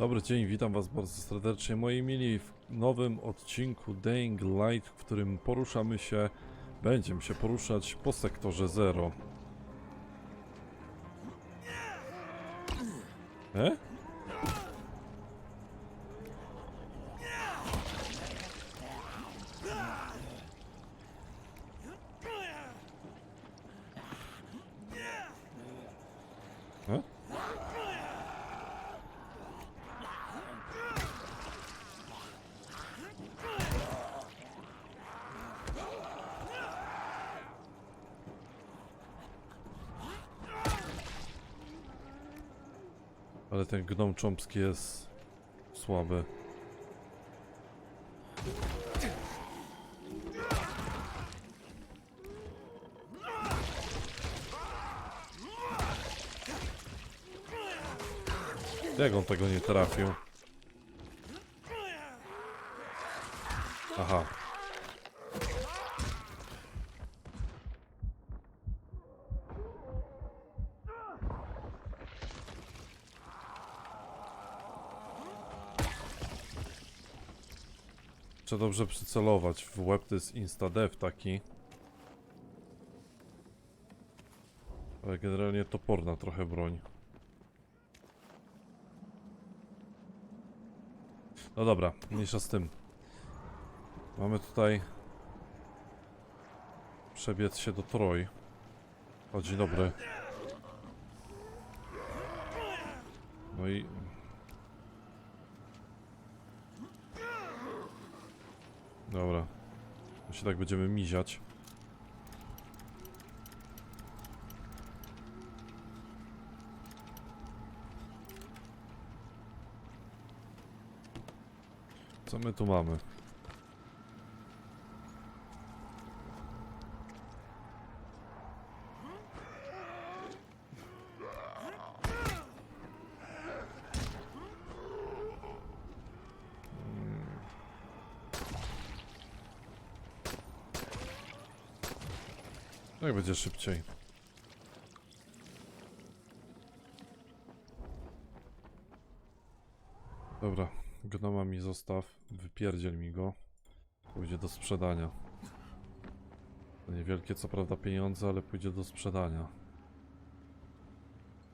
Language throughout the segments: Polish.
Dobry dzień, witam was bardzo serdecznie moi mili w nowym odcinku Dying Light, w którym poruszamy się, będziemy się poruszać po sektorze Zero. E? E? Ale ten gnom cząpski jest słaby. Jak on tego nie trafił? Aha. Trzeba dobrze przycelować. W łeb to jest instadev taki. Ale generalnie toporna trochę broń. No dobra, mniejsza z tym. Mamy tutaj przebiec się do Troj. O, dzień dobry. No i... Dobra. My się tak będziemy miziać. Co my tu mamy? Będzie szybciej? Dobra, gnoma mi zostaw, wypierdziel mi go. Pójdzie do sprzedania. To niewielkie co prawda pieniądze, ale pójdzie do sprzedania.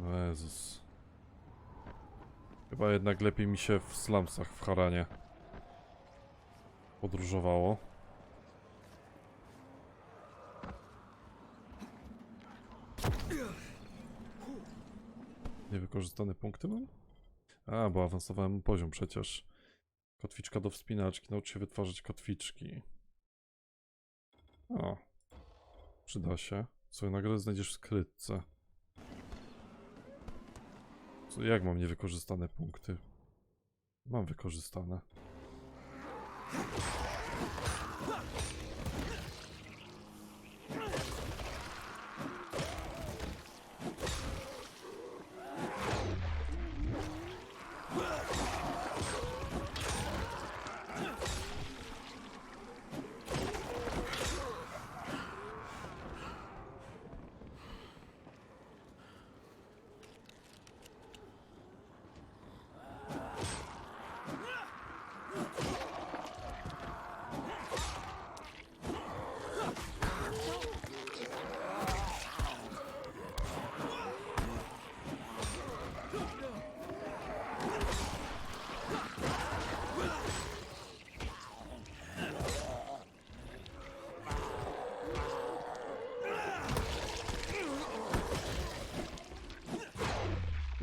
O Jezus. Chyba jednak lepiej mi się w slumsach w Haranie podróżowało. Niewykorzystane punkty mam? A, bo awansowałem poziom przecież. Kotwiczka do wspinaczki. Naucz się wytwarzać kotwiczki. O. Przyda się. Swoją nagrodę znajdziesz w skrytce. Co, jak mam niewykorzystane punkty? Mam wykorzystane.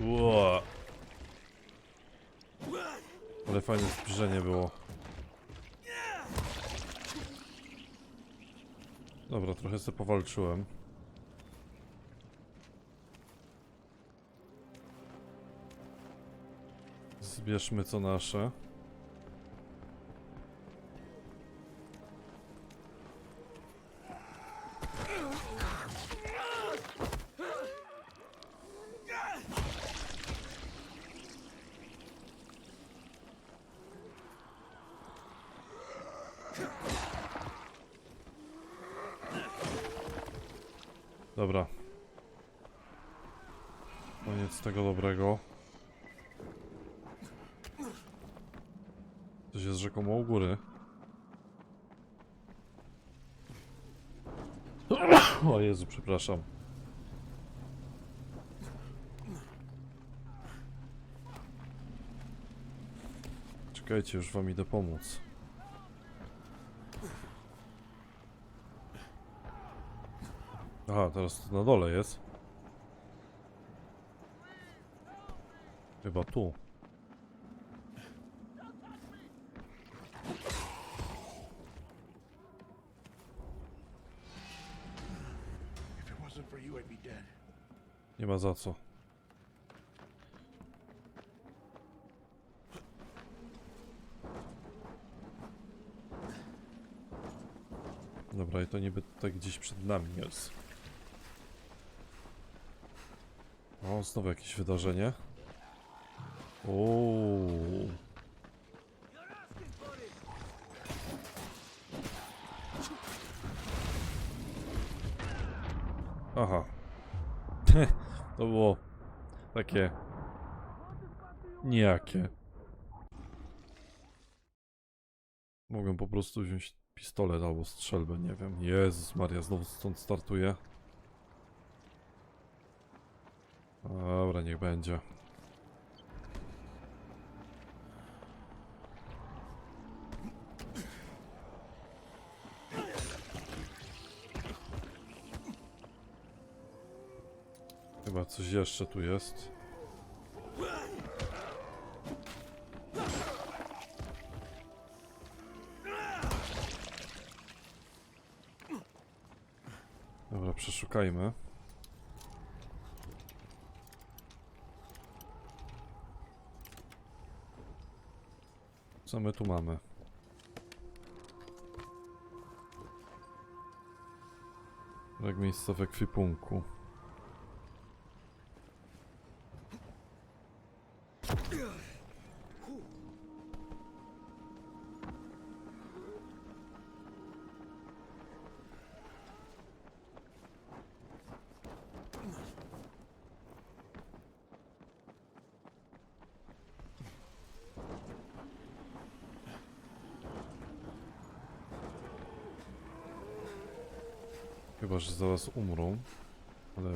Ło. Ale fajne zbliżenie było. Dobra, trochę sobie powalczyłem. Zbierzmy co nasze. Dobra. Koniec tego dobrego. Coś jest rzekomo u góry. O Jezu, przepraszam. Czekajcie, już wam idę pomóc. Aha, teraz na dole jest. Chyba tu. Nie ma za co. Dobra, i to niby tutaj gdzieś przed nami jest. O, znowu jakieś wydarzenie. Ooo. Aha. To było takie nijakie. Mogę po prostu wziąć pistolet albo strzelbę, nie wiem. Jezus Maria, znowu stąd startuję. Dobra, niech będzie. Chyba coś jeszcze tu jest. Dobra, przeszukajmy. Co my tu mamy? Jak miejsce w ekwipunku. Chyba, że zaraz umrą. Ale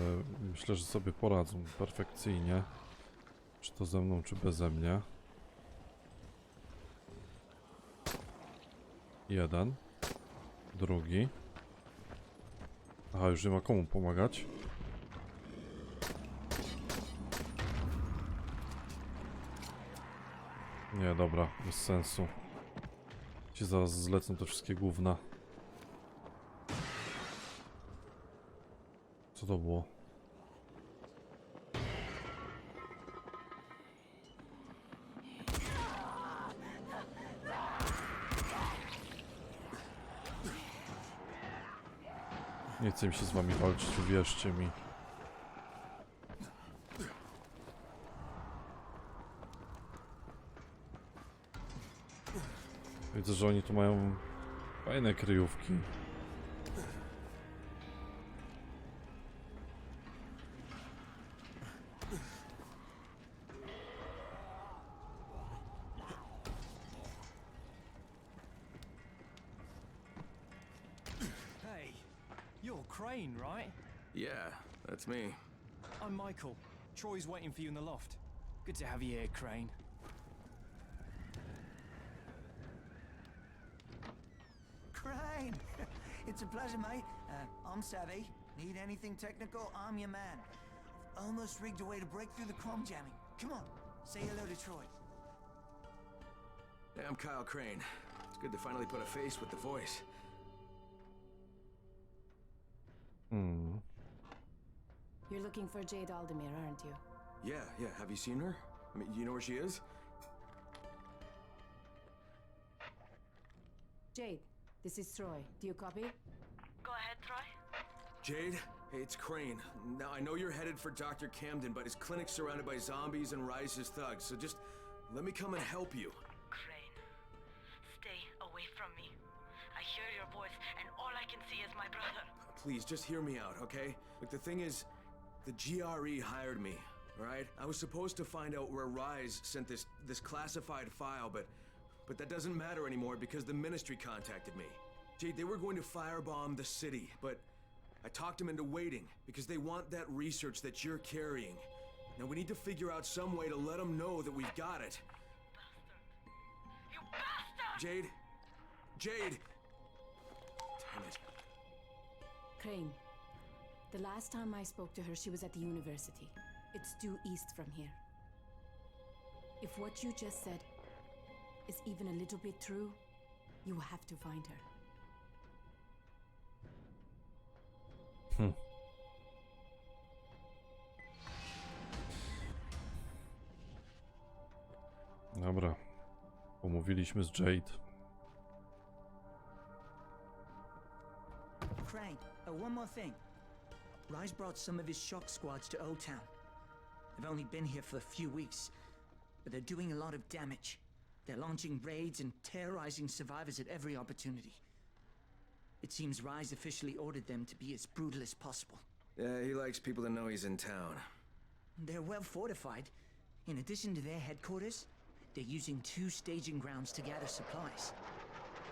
myślę, że sobie poradzą perfekcyjnie. Czy to ze mną, czy beze mnie. Jeden. Drugi. Aha, już nie ma komu pomagać. Nie, dobra, bez sensu. Ci zaraz zlecą te wszystkie gówna. Co to było? Nie chcę mi się z wami walczyć, uwierzcie mi. Widzę, że oni tu mają fajne kryjówki. You're right? Yeah, that's me. I'm Michael. Troy's waiting for you in the loft. Good to have you here, Crane. Crane! it's a pleasure, mate. Uh, I'm Savvy. Need anything technical, I'm your man. I've Almost rigged a way to break through the chrome jamming. Come on, say hello to Troy. Hey, I'm Kyle Crane. It's good to finally put a face with the voice. Hmm. You're looking for Jade Aldemir, aren't you? Yeah, yeah, have you seen her? I mean, you know where she is? Jade, this is Troy. Do you copy? Go ahead, Troy. Jade? Hey, it's Crane. Now, I know you're headed for Dr. Camden, but his clinic's surrounded by zombies and Rise's thugs, so just let me come and help you. Please, just hear me out, okay? Look, the thing is, the GRE hired me, alright? I was supposed to find out where Rise sent this this classified file, but but that doesn't matter anymore because the Ministry contacted me. Jade, they were going to firebomb the city, but I talked them into waiting because they want that research that you're carrying. Now we need to figure out some way to let them know that we've got it. You bastard! Jade? Jade! Damn it. Crane. The last time I spoke to her, she was at the university. It's due east from here. If what you just said is even a little bit true, you will have to find her. Hmm. Dobra. Pomówiliśmy z Jade. Uh, one more thing. Rise brought some of his shock squads to Old Town. They've only been here for a few weeks, but they're doing a lot of damage. They're launching raids and terrorizing survivors at every opportunity. It seems Rise officially ordered them to be as brutal as possible. Yeah, he likes people to know he's in town. They're well fortified. In addition to their headquarters, they're using two staging grounds to gather supplies.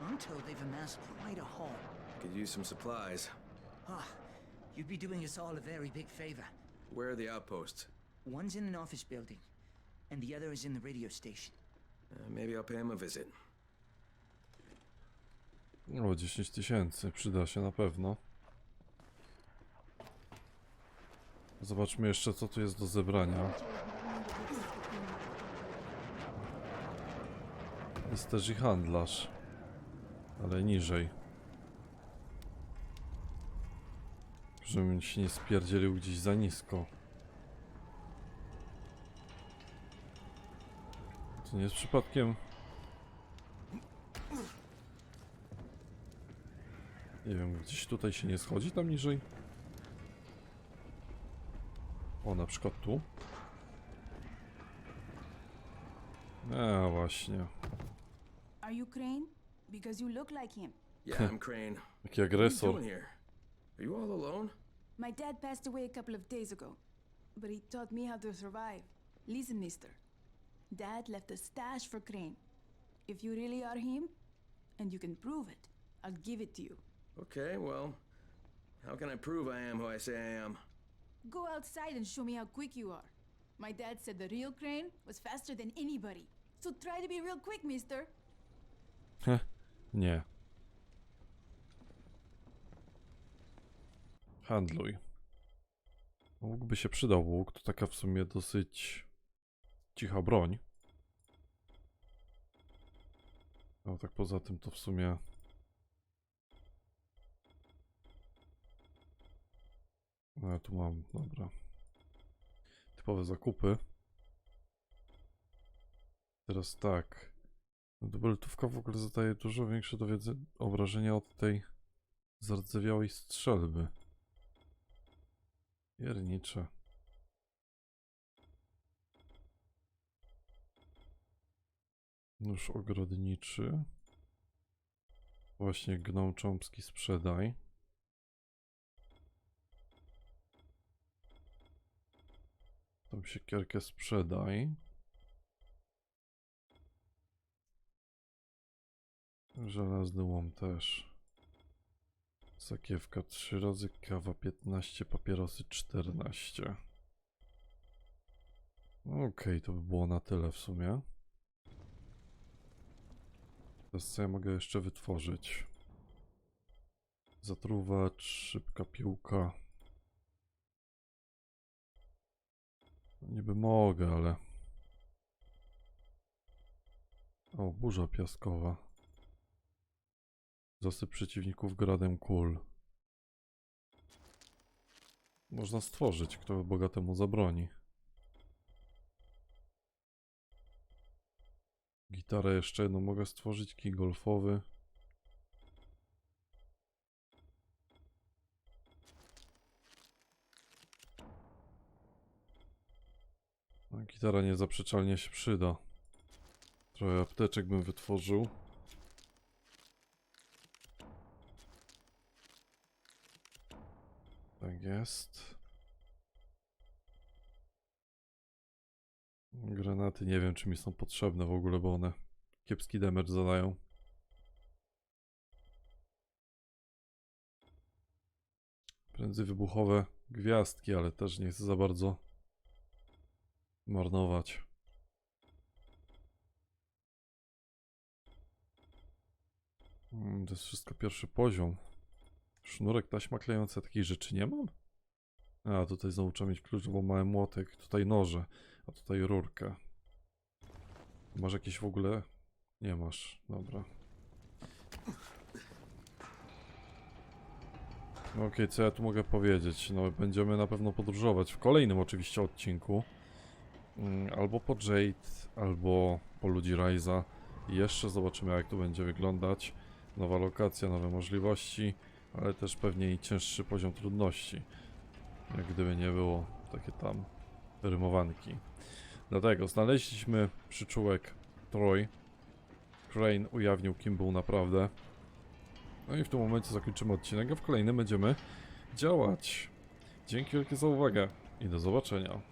I'm told they've amassed quite a haul. Could use some supplies. Ah, you'd be doing us all a very big favor. Where are the outposts? One's in an office building, and the other is in the radio station. Uh, maybe I'll pay him a visit. O, 10 tysięcy. Przyda się na pewno. Zobaczmy jeszcze, co tu jest do zebrania. Jest też i handlarz. Ale niżej. Żebym się nie spierdzielił gdzieś za nisko. To nie jest przypadkiem... Nie wiem, gdzieś tutaj się nie schodzi tam niżej? O, na przykład tu? A, właśnie. Are you Crane? Because you look like him. Yeah, I'm Crane. Jaki agresor. Are you all alone? My dad passed away a couple of days ago, but he taught me how to survive. Listen, mister. Dad left a stash for Crane. If you really are him, and you can prove it, I'll give it to you. Okay, well, how can I prove I am who I say I am? Go outside and show me how quick you are. My dad said the real Crane was faster than anybody. So try to be real quick, mister. Huh. nie. Handluj. Mógłby się przydał łuk, to taka w sumie dosyć cicha broń. No tak poza tym to w sumie... No ja tu mam, dobra. Typowe zakupy. Teraz tak. Dubeltówka w ogóle zadaje dużo większe dowiedzenie, obrażenia od tej zardzewiałej strzelby. Piernicze. Nóż ogrodniczy. Właśnie gnom cząpski sprzedaj. Tą siekierkę sprzedaj. Żelazny łom też. Sakiewka 3 razy, kawa 15, papierosy 14. Okej, to by było na tyle w sumie. Teraz co ja mogę jeszcze wytworzyć? Zatruwacz, szybka piłka. No Niby mogę, ale... O, burza piaskowa. Zasyp przeciwników gradem kul. Można stworzyć, kto bogatemu zabroni. Gitarę jeszcze jedną mogę stworzyć, kij golfowy. No, gitara niezaprzeczalnie się przyda. Trochę apteczek bym wytworzył. Jest. Granaty nie wiem, czy mi są potrzebne w ogóle, bo one kiepski damage zadają. Prędzej wybuchowe gwiazdki, ale też nie chcę za bardzo marnować. Mm, To jest wszystko pierwszy poziom. Sznurek, taśma klejąca, takich rzeczy nie mam? A, tutaj znowu trzeba mieć klucz, bo mamy młotek, tutaj noże, a tutaj rurkę. Masz jakieś w ogóle? Nie masz, dobra. Okej, co ja tu mogę powiedzieć? No, będziemy na pewno podróżować w kolejnym oczywiście odcinku. Mm, Albo po Jade, albo po ludzi Ryza. Jeszcze zobaczymy jak to będzie wyglądać. Nowa lokacja, nowe możliwości, ale też pewnie i cięższy poziom trudności. Jak gdyby nie było takie tam rymowanki. Dlatego znaleźliśmy przyczółek Troy. Crane ujawnił kim był naprawdę. No i w tym momencie zakończymy odcinek, a w kolejnym będziemy działać. Dzięki wielkie za uwagę i do zobaczenia.